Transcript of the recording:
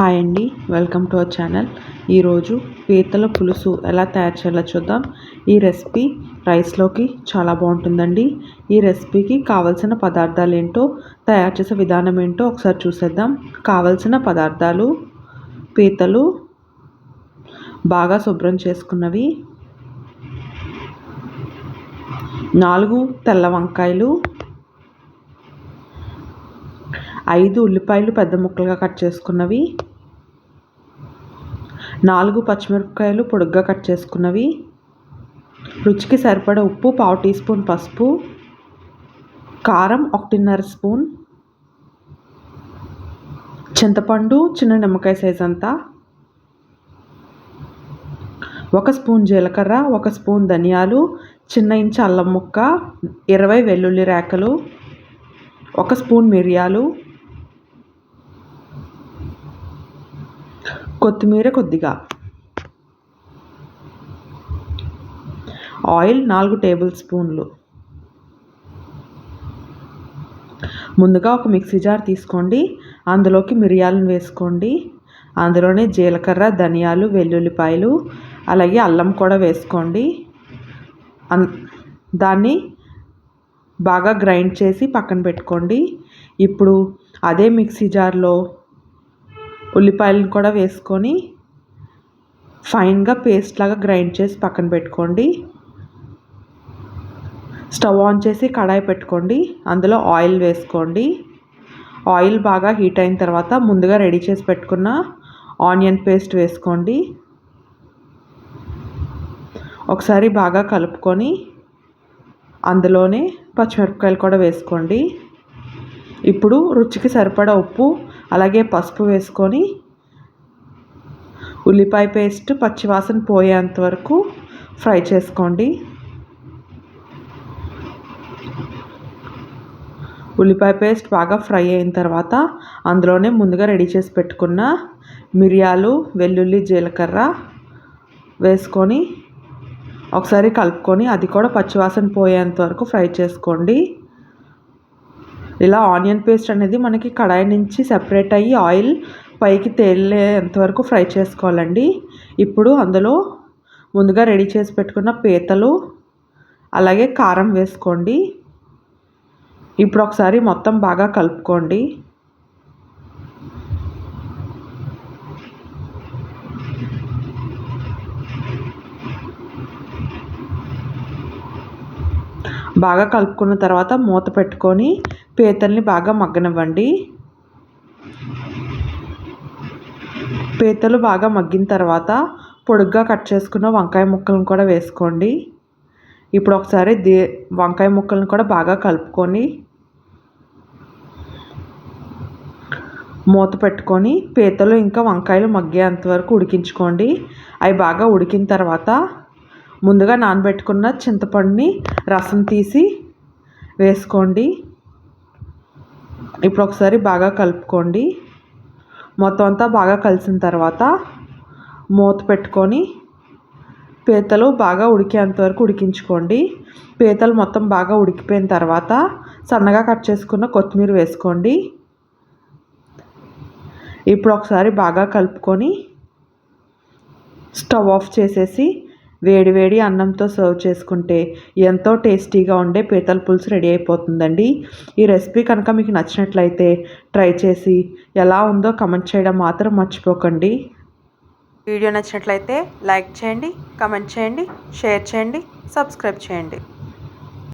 Hi అండి welcome to our channel. ఈరోజు పీతల పులుసు ఎలా తయారు చేయాలో చూద్దాం. ఈ రెసిపీ రైస్లోకి చాలా బాగుంటుందండి. ఈ రెసిపీకి కావలసిన పదార్థాలు ఏంటో తయారు చేసే విధానం ఏంటో ఒకసారి చూసేద్దాం. కావలసిన పదార్థాలు పీతలు బాగా శుభ్రం చేసుకున్నవి నాలుగు తెల్ల వంకాయలు ఐదు ఉల్లిపాయలు పెద్ద ముక్కలుగా కట్ చేసుకున్నవి నాలుగు పచ్చిమిరపకాయలు పొడుగ్గా కట్ చేసుకున్నవి. రుచికి సరిపడ ఉప్పు పావు టీ స్పూన్ పసుపు కారం ఒకటిన్నర స్పూన్ చింతపండు చిన్న నిమ్మకాయ సైజ్ అంతా ఒక స్పూన్ జీలకర్ర ఒక స్పూన్ ధనియాలు చిన్న ఇంచు అల్లం ముక్క ఇరవై వెల్లుల్లి రేకలు ఒక స్పూన్ మిరియాలు కొత్తిమీర కొద్దిగా. ఆయిల్ నాలుగు టేబుల్ స్పూన్లు. ముందుగా ఒక మిక్సీ జార్ తీసుకోండి. అందులోకి మిరియాలను వేసుకోండి. అందులోనే జీలకర్ర ధనియాలు వెల్లుల్లిపాయలు అలాగే అల్లం కూడా వేసుకోండి. అన్ దాన్ని బాగా గ్రైండ్ చేసి పక్కన పెట్టుకోండి. ఇప్పుడు అదే మిక్సీ జార్లో ఉల్లిపాయలను కూడా వేసుకొని ఫైన్గా పేస్ట్ లాగా గ్రైండ్ చేసి పక్కన పెట్టుకోండి. స్టవ్ ఆన్ చేసి కడాయి పెట్టుకోండి. అందులో ఆయిల్ వేసుకోండి. ఆయిల్ బాగా హీట్ అయిన తర్వాత ముందుగా రెడీ చేసి పెట్టుకున్న ఆనియన్ పేస్ట్ వేసుకోండి. ఒకసారి బాగా కలుపుకొని అందులోనే పచ్చిమిరపకాయలు కూడా వేసుకోండి. ఇప్పుడు రుచికి సరిపడా ఉప్పు అలాగే పసుపు వేసుకొని ఉల్లిపాయ పేస్ట్ పచ్చివాసన పోయేంత వరకు ఫ్రై చేసుకోండి. ఉల్లిపాయ పేస్ట్ బాగా ఫ్రై అయిన తర్వాత అందులోనే ముందుగా రెడీ చేసి పెట్టుకున్న మిరియాలు వెల్లుల్లి జీలకర్ర వేసుకొని ఒకసారి కలుపుకొని అది కూడా పచ్చివాసన పోయేంత వరకు ఫ్రై చేసుకోండి. ఇలా ఆనియన్ పేస్ట్ అనేది మనకి కడాయి నుంచి సెపరేట్ అయ్యి ఆయిల్ పైకి తేలేంతవరకు ఫ్రై చేసుకోవాలండి. ఇప్పుడు అందులో ముందుగా రెడీ చేసి పెట్టుకున్న పీతలు అలాగే కారం వేసుకోండి. ఇప్పుడు ఒకసారి మొత్తం బాగా కలుపుకోండి. బాగా కలుపుకున్న తర్వాత మూత పెట్టుకొని పీతల్ని బాగా మగ్గనివ్వండి. పీతలు బాగా మగ్గిన తర్వాత పొడుగ్గా కట్ చేసుకున్న వంకాయ ముక్కలను కూడా వేసుకోండి. ఇప్పుడు ఒకసారి దే వంకాయ ముక్కలను కూడా బాగా కలుపుకొని మూత పెట్టుకొని పీతలు ఇంకా వంకాయలు మగ్గేంత వరకు ఉడికించుకోండి. అవి బాగా ఉడికిన తర్వాత ముందుగా నానబెట్టుకున్న చింతపండుని రసం తీసి వేసుకోండి. ఇప్పుడు ఒకసారి బాగా కలుపుకోండి. మొత్తం అంతా బాగా కలిసిన తర్వాత మూత పెట్టుకొని పీతలు బాగా ఉడికేంత వరకు ఉడికించుకోండి. పీతలు మొత్తం బాగా ఉడికిపోయిన తర్వాత సన్నగా కట్ చేసుకున్న కొత్తిమీర వేసుకోండి. ఇప్పుడు ఒకసారి బాగా కలుపుకొని స్టవ్ ఆఫ్ చేసేసి వేడి వేడి అన్నంతో సర్వ్ చేసుకుంటే ఎంతో టేస్టీగా ఉండే పీతల పులుసు రెడీ అయిపోతుందండి. ఈ రెసిపీ కనుక మీకు నచ్చినట్లయితే ట్రై చేసి ఎలా ఉందో కమెంట్ చేయడం మాత్రం మర్చిపోకండి. వీడియో నచ్చినట్లయితే లైక్ చేయండి కమెంట్ చేయండి షేర్ చేయండి సబ్స్క్రైబ్ చేయండి.